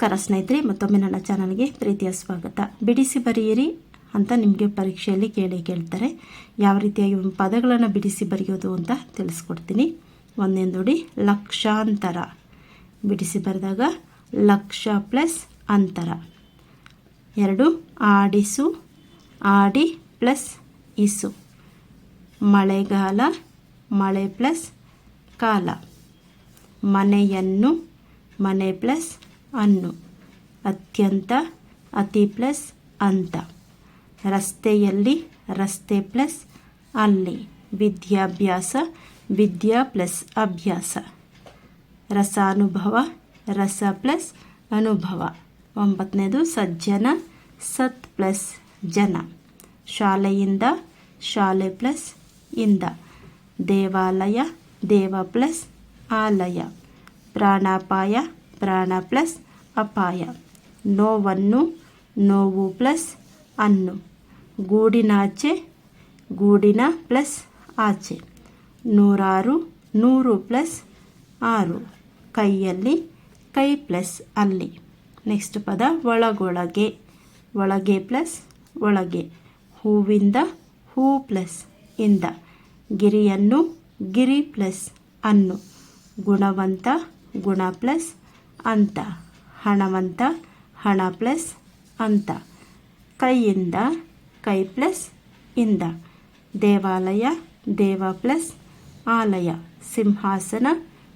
ನಮಸ್ಕಾರ ಸ್ನೇಹಿತರೆ, ಮತ್ತೊಮ್ಮೆ ನನ್ನ ಚಾನಲ್ಗೆ ಪ್ರೀತಿಯ ಸ್ವಾಗತ. ಬಿಡಿಸಿ ಬರೆಯಿರಿ ಅಂತ ನಿಮಗೆ ಪರೀಕ್ಷೆಯಲ್ಲಿ ಕೇಳಿ ಕೇಳ್ತಾರೆ. ಯಾವ ರೀತಿಯಾಗಿ ಪದಗಳನ್ನು ಬಿಡಿಸಿ ಬರೆಯೋದು ಅಂತ ತಿಳಿಸ್ಕೊಡ್ತೀನಿ. ಒಂದೇ ಲಕ್ಷಾಂತರ. ಬಿಡಿಸಿ ಬರೆದಾಗ ಲಕ್ಷ ಪ್ಲಸ್ ಅಂತರ. ಎರಡು, ಆಡಿಸು. ಆಡಿ ಪ್ಲಸ್ ಇಸು. ಮಳೆಗಾಲ, ಮಳೆ ಪ್ಲಸ್ ಕಾಲ. ಮನೆಯನ್ನು ಮನೆ ಪ್ಲಸ್ ಅನ್ನು. ಅತ್ಯಂತ, ಅತಿ ಪ್ಲಸ್, ಅಂತ. ರಸ್ತೆಯಲ್ಲಿ ರಸ್ತೆ ಪ್ಲಸ್, ಅಲ್ಲಿ. ವಿದ್ಯಾಭ್ಯಾಸ, ವಿದ್ಯಾ ಪ್ಲಸ್, ಅಭ್ಯಾಸ. ರಸಾನುಭವ, ರಸ ಪ್ಲಸ್, ಅನುಭವ. ಒಂಬತ್ತನೇದು, ಸಜ್ಜನ, ಸತ್ ಪ್ಲಸ್, ಜನ. ಶಾಲೆಯಿಂದ, ಶಾಲೆ ಪ್ಲಸ್, ಇಂದ. ದೇವಾಲಯ, ದೇವ ಪ್ಲಸ್, ಆಲಯ. ಪ್ರಾಣಾಪಾಯ ಪ್ರಾಣ ಪ್ಲಸ್ ಅಪಾಯ. ನೋವನ್ನು, ನೋವು ಪ್ಲಸ್ ಅನ್ನು. ಗೂಡಿನಾಚೆ ಗೂಡಿನ ಪ್ಲಸ್ ಆಚೆ. ನೂರಾರು, ನೂರು ಪ್ಲಸ್ ಆರು. ಕೈಯಲ್ಲಿ, ಕೈ ಪ್ಲಸ್ ಅಲ್ಲಿ. ನೆಕ್ಸ್ಟ್ ಪದ, ಒಳಗೊಳಗೆ. ಒಳಗೆ ಪ್ಲಸ್, ಒಳಗೆ. ಹೂವಿಂದ, ಹೂ ಪ್ಲಸ್ ಇಂದ. ಗಿರಿಯನ್ನು, ಗಿರಿ ಪ್ಲಸ್ ಅನ್ನು. ಗುಣವಂತ, ಗುಣ ಪ್ಲಸ್ ಅಂತ. ಹಣವಂತ, ಹಣ ಪ್ಲಸ್ ಅಂತ. ಕೈಯಿಂದ, ಕೈ ಪ್ಲಸ್ ಇಂದ. ದೇವಾಲಯ, ದೇವ ಪ್ಲಸ್ ಆಲಯ. ಸಿಂಹಾಸನ,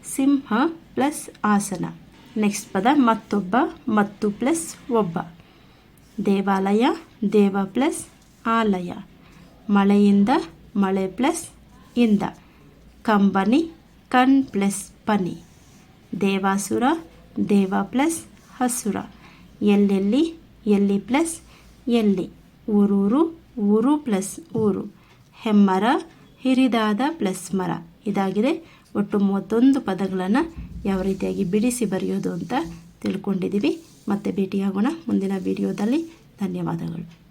ಸಿಂಹ ಪ್ಲಸ್ ಆಸನ. ನೆಕ್ಸ್ಟ್ ಪದ, ಮತ್ತೊಬ್ಬ, ಮತ್ತು ಪ್ಲಸ್ ಒಬ್ಬ. ದೇವಾಲಯ, ದೇವ ಪ್ಲಸ್ ಆಲಯ. ಮಳೆಯಿಂದ, ಮಳೆ ಪ್ಲಸ್ ಇಂದ. ಕಂಬನಿ, ಕಣ್ ಪ್ಲಸ್ ಪನಿ. ದೇವಾಸುರ ದೇವ ಪ್ಲಸ್ ಹಸುರ. ಎಲ್ಲೆಲ್ಲಿ? ಎಲ್ಲಿ ಪ್ಲಸ್? ಎಲ್ಲಿ? ಊರೂರು? ಊರು ಪ್ಲಸ್ ಊರು. ಹೆಮ್ಮರ? ಹಿರಿದಾದ ಪ್ಲಸ್ ಮರ. ಇದಾಗಿದೆ. ಒಟ್ಟು ಮೂವತ್ತೊಂದು ಪದಗಳನ್ನು ಯಾವ ರೀತಿಯಾಗಿ ಬಿಡಿಸಿ ಬರೆಯೋದು ಅಂತ ತಿಳ್ಕೊಂಡಿದ್ದೀವಿ. ಮತ್ತೆ ಭೇಟಿಯಾಗೋಣ ಮುಂದಿನ ವಿಡಿಯೋದಲ್ಲಿ. ಧನ್ಯವಾದಗಳು.